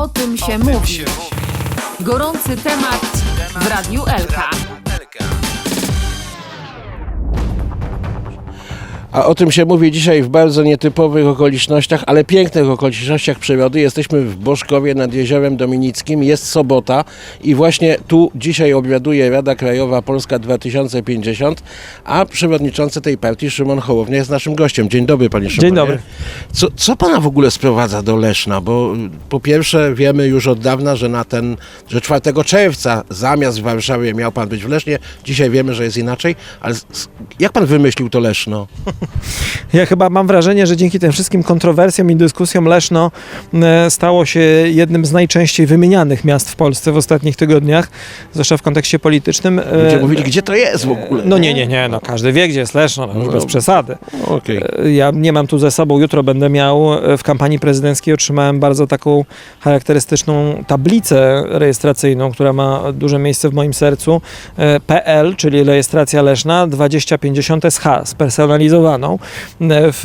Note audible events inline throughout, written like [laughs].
O tym się mówi. Gorący temat w Radiu Elka. A o tym się mówi dzisiaj w bardzo nietypowych okolicznościach, ale pięknych okolicznościach przyrody. Jesteśmy w Boszkowie nad Jeziorem Dominickim. Jest sobota i właśnie tu dzisiaj obiaduje Rada Krajowa Polska 2050, a przewodniczący tej partii Szymon Hołownia jest naszym gościem. Dzień dobry panie Szymonie. Dzień dobry. Co, co pana w ogóle sprowadza do Leszna? Bo po pierwsze wiemy już od dawna, że na ten, że 4 czerwca zamiast w Warszawie miał pan być w Lesznie. Dzisiaj wiemy, że jest inaczej, ale jak pan wymyślił to Leszno? [laughs] Ja chyba mam wrażenie, że dzięki tym wszystkim kontrowersjom i dyskusjom Leszno e, stało się jednym z najczęściej wymienianych miast w Polsce w ostatnich tygodniach, zwłaszcza w kontekście politycznym. E, Będziemy mówili, gdzie to jest w ogóle. No nie, nie, nie, no każdy wie, gdzie jest Leszno, no, już No. bez przesady. E, Ja nie mam tu ze sobą, jutro będę miał e, w kampanii prezydenckiej otrzymałem bardzo taką charakterystyczną tablicę rejestracyjną, która ma duże miejsce w moim sercu. E, PL, czyli rejestracja Leszna 2050 SH, spersonalizowaną. E, W,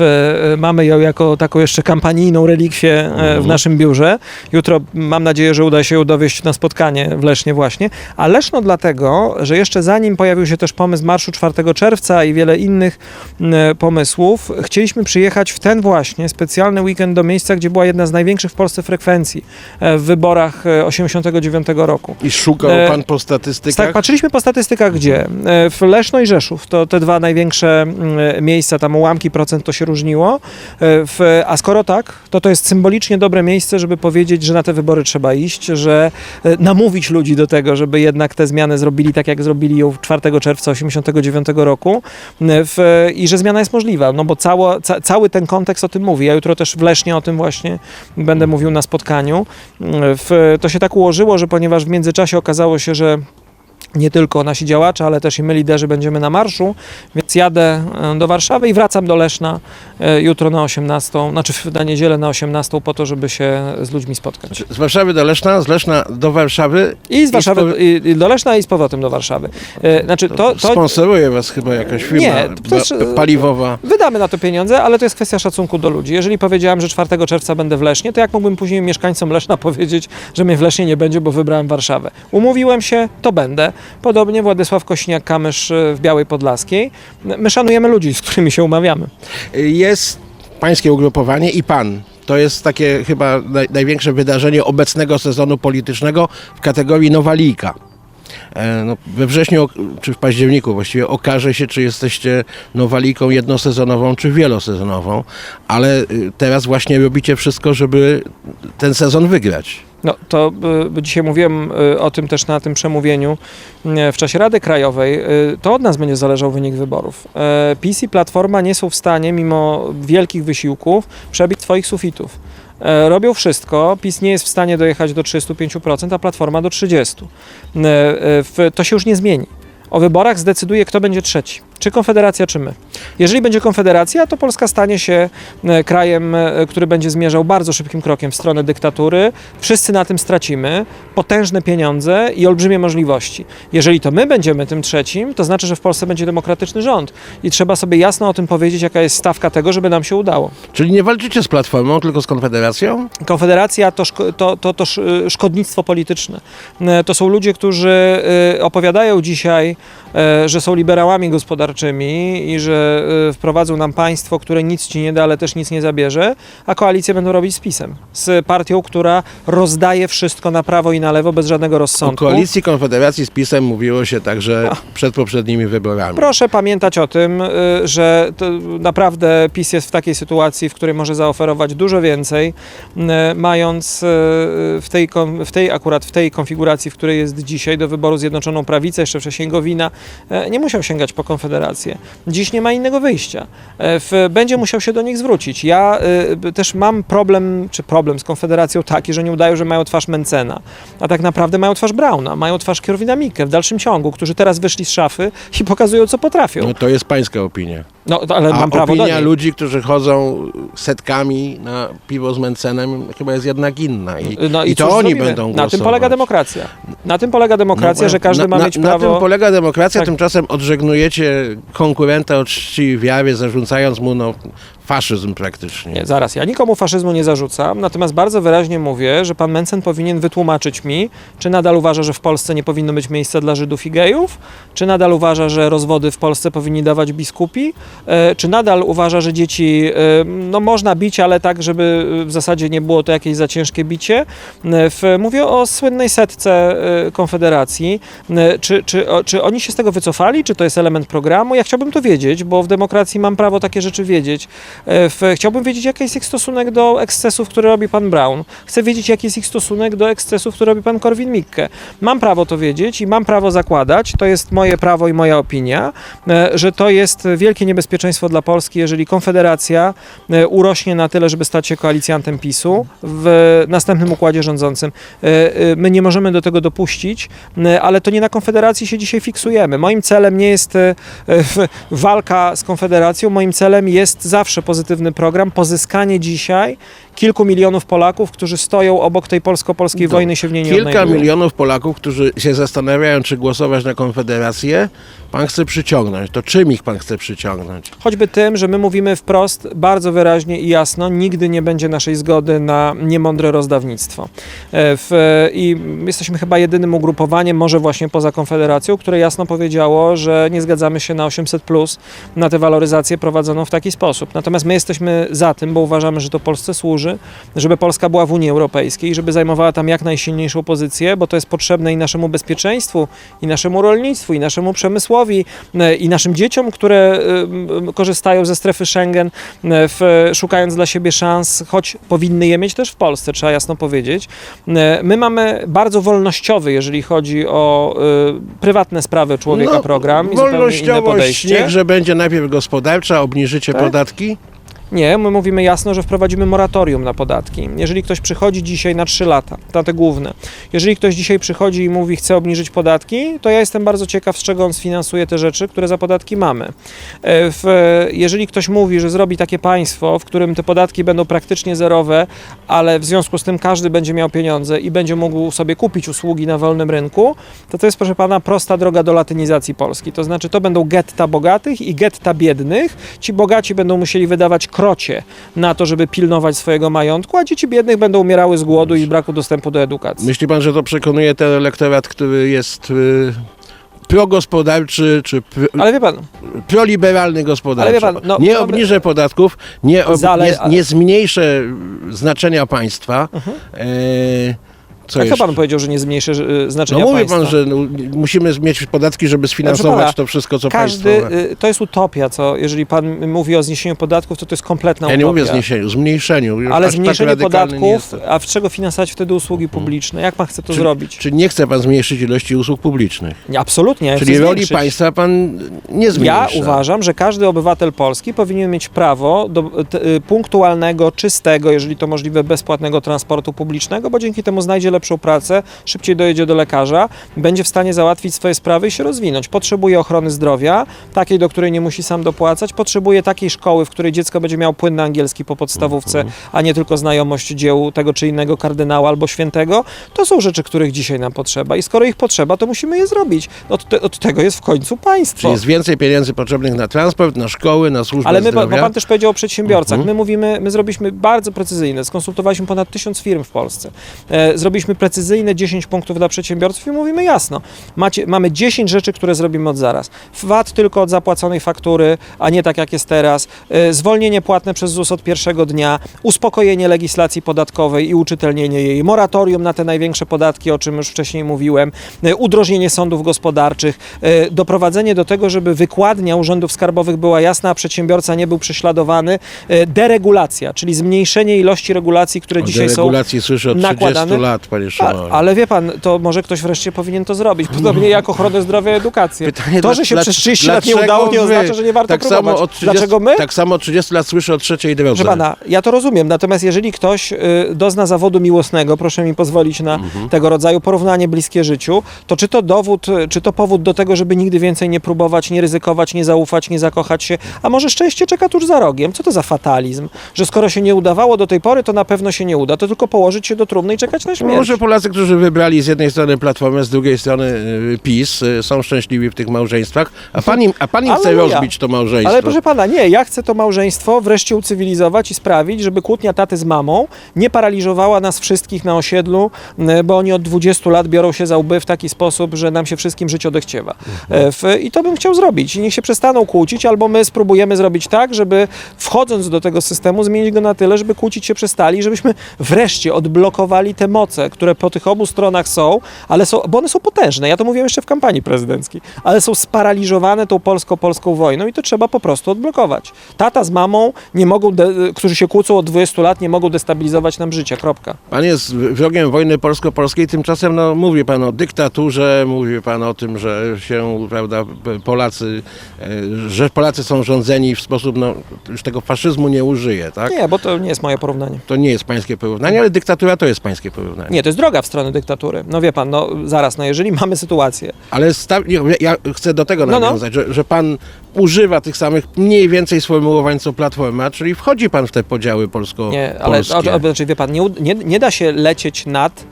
e, mamy ją jako taką jeszcze kampanijną relikwię e, w naszym biurze. Jutro mam nadzieję, że uda się ją dowieść na spotkanie w Lesznie właśnie. A Leszno dlatego, że jeszcze zanim pojawił się też pomysł Marszu 4 czerwca i wiele innych pomysłów, chcieliśmy przyjechać w ten właśnie specjalny weekend do miejsca, gdzie była jedna z największych w Polsce frekwencji w wyborach e, 89 roku. I szukał pan po statystykach? Tak, patrzyliśmy po statystykach gdzie? W Leszno i Rzeszów, to te dwa największe mm, miejsca, tam ułamki procent to się różniło. E, W, a skoro tak, to to jest symbolicznie dobre miejsce, żeby powiedzieć, że na te wybory trzeba iść, że e, namówić ludzi do tego, żeby jednak te zmiany zrobili tak, jak zrobili ją 4 czerwca 89 roku e, w, i że zmiana jest możliwa, no bo cało, ca, cały ten kontekst o tym mówi. Ja jutro też w Lesznie o tym właśnie będę mówił na spotkaniu. W, to się tak ułożyło, że ponieważ w międzyczasie okazało się, że nie tylko nasi działacze, ale też i my liderzy będziemy na marszu, więc jadę e, do Warszawy i wracam do Leszna e, jutro na 18, znaczy na niedzielę na 18 po to, żeby się z ludźmi spotkać. Z Warszawy do Leszna, z Leszna do Warszawy. I z Warszawy z powo- i, i do Leszna i z powrotem do Warszawy. E, Znaczy to, to Sponsoruje was chyba jakaś firma Nie, to jest- ba- paliwowa. wydamy na to pieniądze, ale to jest kwestia szacunku do ludzi. Jeżeli powiedziałem, że 4 czerwca będę w Lesznie, to jak mógłbym później mieszkańcom Leszna [laughs] powiedzieć, że mnie w Lesznie nie będzie, bo wybrałem Warszawę. Umówiłem się, to będę. Podobnie Władysław Kośniak-Kamysz e, w Białej Podlaskiej. My szanujemy ludzi, z którymi się umawiamy. Jest pańskie ugrupowanie i pan. To jest takie chyba naj, największe wydarzenie obecnego sezonu politycznego w kategorii Nowalika. E, No, we wrześniu czy w październiku właściwie okaże się, czy jesteście Nowaliką jednosezonową czy wielosezonową, ale y, teraz właśnie robicie wszystko, żeby ten sezon wygrać. No to y, dzisiaj mówiłem y, o tym też na tym przemówieniu y, w czasie Rady Krajowej. To od nas będzie zależał wynik wyborów. PiS i Platforma nie są w stanie, mimo wielkich wysiłków, przebić swoich sufitów. Robią wszystko. PiS nie jest w stanie dojechać do 35%, a Platforma do 30%. Y, y, w, to się już nie zmieni. O wyborach zdecyduje, kto będzie trzeci. Czy Konfederacja, czy my. Jeżeli będzie Konfederacja, to Polska stanie się e, krajem, e, który będzie zmierzał bardzo szybkim krokiem w stronę dyktatury. Wszyscy na tym stracimy. Potężne pieniądze i olbrzymie możliwości. Jeżeli to my będziemy tym trzecim, to znaczy, że w Polsce będzie demokratyczny rząd. I trzeba sobie jasno o tym powiedzieć, jaka jest stawka tego, żeby nam się udało. Czyli nie walczycie z Platformą, tylko z Konfederacją? Konfederacja to, szko- to, to, to sz- szkodnictwo polityczne. E, To są ludzie, którzy e, opowiadają dzisiaj, że są liberałami gospodarczymi i że e, wprowadzą nam państwo, które nic ci nie da, ale też nic nie zabierze, a koalicję będą robić z PiSem. Z partią, która rozdaje wszystko na prawo i na lewo bez żadnego O rozsądku. koalicji Konfederacji z PiSem mówiło się także przed poprzednimi wyborami. Proszę pamiętać o tym, y, że naprawdę PiS jest w takiej sytuacji, w której może zaoferować dużo więcej, y, mając y, w tej, w tej akurat w tej konfiguracji, w której jest dzisiaj do wyboru Zjednoczoną Prawicę, jeszcze wcześniej Gowina, y, nie musiał sięgać po Konfederację. Dziś nie ma innego wyjścia. W, będzie musiał się do nich zwrócić. Ja y, też mam problem, czy problem z Konfederacją taki, że nie udają, że mają twarz Mencena, a tak naprawdę mają twarz Brauna, mają twarz Korwina Mikke w dalszym ciągu, którzy teraz wyszli z szafy i pokazują, co potrafią. No to jest pańska opinia. No, to- ale A mam prawo do opinia niej. ludzi, którzy chodzą setkami na piwo z Mencenem chyba jest jednak inna. I, No i, to cóż oni zrobimy? będą głosować. Na tym polega demokracja. Na tym polega demokracja, No, że każdy na, ma na, mieć Na prawo... tym polega demokracja, Tak. tymczasem odżegnujecie konkurenta od czci i wiary, zarzucając mu no, faszyzm praktycznie. Nie, zaraz, ja nikomu faszyzmu nie zarzucam, natomiast bardzo wyraźnie mówię, że pan Mencen powinien wytłumaczyć mi, czy nadal uważa, że w Polsce nie powinno być miejsca dla Żydów i gejów, czy nadal uważa, że rozwody w Polsce powinni dawać biskupi, e, czy nadal uważa, że dzieci e, no, można bić, ale tak, żeby w zasadzie nie było to jakieś za ciężkie bicie. E, mówię o słynnej setce e, Konfederacji. E, Czy, czy, czy oni się z tego wycofali, czy to jest element programu? Ja chciałbym to wiedzieć, bo w demokracji mam prawo takie rzeczy wiedzieć. E, chciałbym wiedzieć, jaki jest ich stosunek do ekscesów, które robi pan Brown. Chcę wiedzieć, jaki jest ich stosunek do ekscesów, które robi pan Korwin-Mikke. Mam prawo to wiedzieć i mam prawo zakładać, to jest moje prawo i moja opinia, e, że to jest wielkie niebezpieczeństwo dla Polski, jeżeli Konfederacja e, urośnie na tyle, żeby stać się koalicjantem PiSu w następnym układzie rządzącym. My nie możemy do tego dopuścić, ale to nie na Konfederacji się dzisiaj fiksujemy. Moim celem nie jest walka z Konfederacją, moim celem jest zawsze pozytywny program, pozyskanie dzisiaj kilku milionów Polaków, którzy stoją obok tej polsko-polskiej wojny i się w niej nie Kilka odnajdują. milionów Polaków, którzy się zastanawiają, czy głosować na Konfederację, pan chce przyciągnąć. To czym ich pan chce przyciągnąć? Choćby tym, że my mówimy wprost, bardzo wyraźnie i jasno, nigdy nie będzie naszej zgody na niemądre rozdawnictwo. E, W, I jesteśmy chyba jedynym ugrupowaniem, może właśnie poza Konfederacją, które jasno powiedziało, że nie zgadzamy się na 800, na tę waloryzację prowadzoną w taki sposób. Natomiast my jesteśmy za tym, bo uważamy, że to Polsce służy, żeby Polska była w Unii Europejskiej, żeby zajmowała tam jak najsilniejszą pozycję, bo to jest potrzebne i naszemu bezpieczeństwu, i naszemu rolnictwu, i naszemu przemysłowi, e, i naszym dzieciom, które e, korzystają ze strefy Schengen, e, w, szukając dla siebie szans, choć powinny je mieć też w Polsce, trzeba jasno powiedzieć. My mamy bardzo wolnościowy, jeżeli chodzi o prywatne sprawy człowieka program i zupełnie inne podejście. niechże będzie najpierw gospodarcza, obniżycie Tak. podatki. Nie, my mówimy jasno, że wprowadzimy moratorium na podatki. Jeżeli ktoś przychodzi dzisiaj na 3 lata, na te główne, jeżeli ktoś dzisiaj przychodzi i mówi, chce obniżyć podatki, to ja jestem bardzo ciekaw, z czego on sfinansuje te rzeczy, które za podatki mamy. E, W, jeżeli ktoś mówi, że zrobi takie państwo, w którym te podatki będą praktycznie zerowe, ale w związku z tym każdy będzie miał pieniądze i będzie mógł sobie kupić usługi na wolnym rynku, to to jest, proszę pana, prosta droga do latynizacji Polski. To znaczy, to będą getta bogatych i getta biednych. Ci bogaci będą musieli wydawać krocie na to, żeby pilnować swojego majątku, a dzieci biednych będą umierały z głodu i braku dostępu do edukacji. Myśli pan, że to przekonuje ten elektorat, który jest y, progospodarczy, czy pr, Ale wie pan, proliberalny gospodarczo? Ale wie pan, no, nie obniżę podatków, nie, ob, Zale- nie, nie zmniejszę znaczenia państwa. E, co a jeszcze? pan powiedział, że nie zmniejszy y, No znaczenia mówi państwa? pan, że no, musimy mieć podatki, żeby sfinansować pana, to wszystko, co Każdy, państwo... y, to jest utopia, co jeżeli pan mówi o zniesieniu podatków, to to jest kompletna Ja nie utopia. mówię zniesieniu, zmniejszeniu. Już Ale tak zmniejszenie radykalny nie podatków, jestem. a w czego finansować wtedy usługi publiczne? Jak pan chce to Czy- zrobić? Czy nie chce pan zmniejszyć ilości usług publicznych? Nie, absolutnie. Ja Czyli chcę roli zwiększyć. państwa pan nie zmniejsza. Ja uważam, że każdy obywatel Polski powinien mieć prawo do t, y, punktualnego, czystego, jeżeli to możliwe, bezpłatnego transportu publicznego, bo dzięki temu znajdzie lepszą pracę, szybciej dojedzie do lekarza, będzie w stanie załatwić swoje sprawy i się rozwinąć. Potrzebuje ochrony zdrowia, takiej, do której nie musi sam dopłacać, potrzebuje takiej szkoły, w której dziecko będzie miało płynny angielski po podstawówce, a nie tylko znajomość dzieł tego czy innego kardynała albo świętego. To są rzeczy, których dzisiaj nam potrzeba i skoro ich potrzeba, to musimy je zrobić. Od, te, od tego jest w końcu państwo. Czyli jest więcej pieniędzy potrzebnych na transport, na szkoły, na służbę Ale my, zdrowia. bo pan też powiedział o przedsiębiorcach. Mhm. My mówimy, my zrobiliśmy bardzo precyzyjne, skonsultowaliśmy ponad tysiąc firm w Polsce. E, zrobiliśmy precyzyjne 10 punktów dla przedsiębiorców i mówimy jasno, macie, mamy 10 rzeczy, które zrobimy od zaraz. VAT tylko od zapłaconej faktury, a nie tak jak jest teraz. E, zwolnienie płatne przez ZUS od pierwszego dnia, uspokojenie legislacji podatkowej i uczytelnienie jej, moratorium na te największe podatki, o czym już wcześniej mówiłem, e, udrożnienie sądów gospodarczych, e, doprowadzenie do tego, żeby wykładnia urzędów skarbowych była jasna, a przedsiębiorca nie był prześladowany, deregulacja, czyli zmniejszenie ilości regulacji, które O dzisiaj są słyszę od 30 nakładane. lat, panie a, Szymonie. ale wie pan, to może ktoś wreszcie powinien to zrobić. Podobnie jak ochronę zdrowia i edukację. Pytanie, to, że się dla- przez 30 lat nie udało, nie oznacza, że nie warto tak próbować. Samo od 30, Dlaczego my? Tak samo od 30 lat słyszę o trzeciej drodze. Proszę pana, ja to rozumiem, natomiast jeżeli ktoś y, dozna zawodu miłosnego, proszę mi pozwolić na Mhm. tego rodzaju porównanie bliskie życiu, to czy to dowód, y, czy to powód do tego, żeby nigdy więcej nie próbować, nie ryzykować, nie zaufać, nie zakochać się, a może szczęście czeka tuż za rogiem? Co to za fatalizm? Że skoro się nie udawało do tej pory, to na pewno się nie uda, to tylko położyć się do trumny i czekać na śmierć. Że Polacy, którzy wybrali z jednej strony Platformę, z drugiej strony y, PiS, y, są szczęśliwi w tych małżeństwach, a pan im, a pan im chce Aleluja. rozbić to małżeństwo. Ale proszę pana, nie, ja chcę to małżeństwo wreszcie ucywilizować i sprawić, żeby kłótnia taty z mamą nie paraliżowała nas wszystkich na osiedlu, m, bo oni od 20 lat biorą się za łby w taki sposób, że nam się wszystkim życie odechciewa. W, I to bym chciał zrobić. I niech się przestaną kłócić, albo my spróbujemy zrobić tak, żeby wchodząc do tego systemu, zmienić go na tyle, żeby kłócić się przestali, żebyśmy wreszcie odblokowali te moce, które po tych obu stronach są, ale są, bo one są potężne. Ja to mówiłem jeszcze w kampanii prezydenckiej, ale są sparaliżowane tą polsko-polską wojną i to trzeba po prostu odblokować. Tata z mamą nie mogą, którzy się kłócą od 20 lat, nie mogą destabilizować nam życia. Kropka. Pan jest wrogiem wojny polsko-polskiej, tymczasem no, mówi pan o dyktaturze, mówi pan o tym, że się, prawda, Polacy, e, że Polacy są rządzeni w sposób, no, już tego faszyzmu nie użyje, tak? Nie, bo to nie jest moje porównanie. To nie jest pańskie porównanie, ale dyktatura to jest pańskie porównanie. Nie, to jest droga w stronę dyktatury. No wie pan, no zaraz, no jeżeli [laughs] mamy sytuację, Ale sta- nie, ja chcę do tego No, no. nawiązać, Że, że pan używa tych samych mniej więcej sformułowań co Platforma, czyli wchodzi pan w te podziały polsko-polskie. Nie, ale o, o, znaczy, wie pan, nie, ud- nie, nie da się lecieć nad e,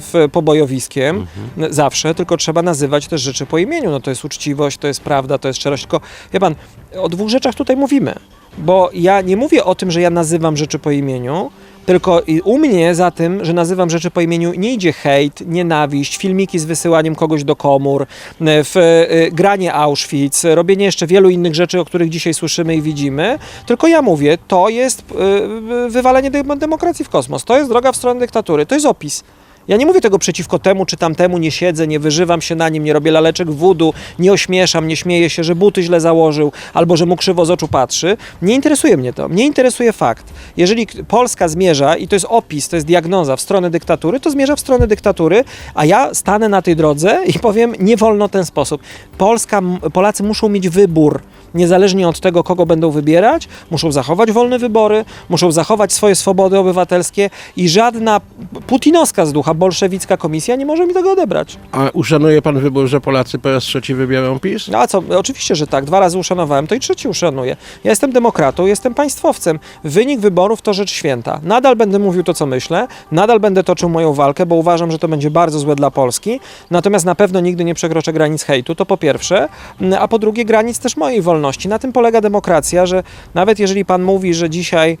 w, pobojowiskiem n- zawsze, tylko trzeba nazywać też rzeczy po imieniu. No to jest uczciwość, to jest prawda, to jest szczerość. Tylko wie pan, o dwóch rzeczach tutaj mówimy. Bo ja nie mówię o tym, że ja nazywam rzeczy po imieniu, tylko u mnie za tym, że nazywam rzeczy po imieniu, nie idzie hejt, nienawiść, filmiki z wysyłaniem kogoś do komór, e, w, e, granie Auschwitz, robienie jeszcze wielu innych rzeczy, o których dzisiaj słyszymy i widzimy. Tylko ja mówię, to jest e, wywalenie dem- demokracji w kosmos, to jest droga w stronę dyktatury, to jest opis. Ja nie mówię tego przeciwko temu czy tamtemu, nie siedzę, nie wyżywam się na nim, nie robię laleczek wudu, nie ośmieszam, nie śmieję się, że buty źle założył albo że mu krzywo z oczu patrzy. Nie interesuje mnie to. Mnie interesuje fakt. Jeżeli Polska zmierza, i to jest opis, to jest diagnoza w stronę dyktatury, to zmierza w stronę dyktatury, a ja stanę na tej drodze i powiem, nie wolno ten sposób. Polska, Polacy muszą mieć wybór. Niezależnie od tego, kogo będą wybierać, muszą zachować wolne wybory, muszą zachować swoje swobody obywatelskie i żadna putinowska z ducha, bolszewicka komisja nie może mi tego odebrać. A uszanuje pan wybór, że Polacy po raz trzeci wybiorą PiS? No a co, oczywiście, że tak, dwa razy uszanowałem, to i trzeci uszanuję. Ja jestem demokratą, jestem państwowcem. Wynik wyborów to rzecz święta. Nadal będę mówił to, co myślę, nadal będę toczył moją walkę, bo uważam, że to będzie bardzo złe dla Polski, natomiast na pewno nigdy nie przekroczę granic hejtu, to po pierwsze, a po drugie granic też mojej wolności. Na tym polega demokracja, że nawet jeżeli pan mówi, że dzisiaj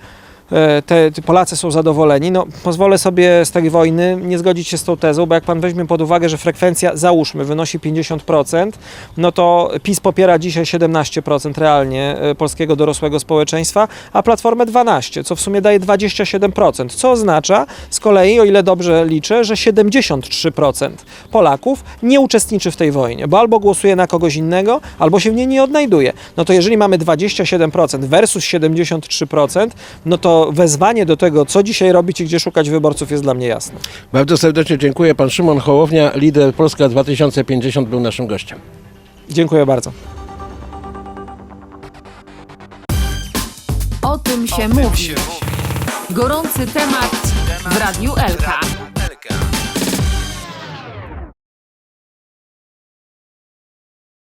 te, te Polacy są zadowoleni. No, pozwolę sobie z tej wojny nie zgodzić się z tą tezą, bo jak pan weźmie pod uwagę, że frekwencja, załóżmy, wynosi 50%, no to PiS popiera dzisiaj 17% realnie e, polskiego dorosłego społeczeństwa, a Platformę 12%, co w sumie daje 27%, co oznacza z kolei, o ile dobrze liczę, że 73% Polaków nie uczestniczy w tej wojnie, bo albo głosuje na kogoś innego, albo się w niej nie odnajduje. No to jeżeli mamy 27% versus 73%, no to wezwanie do tego, co dzisiaj robić i gdzie szukać wyborców jest dla mnie jasne. Bardzo serdecznie dziękuję. Pan Szymon Hołownia, lider Polska 2050 był naszym gościem. Dziękuję bardzo. O tym się mówi. Gorący temat w Radiu Elka.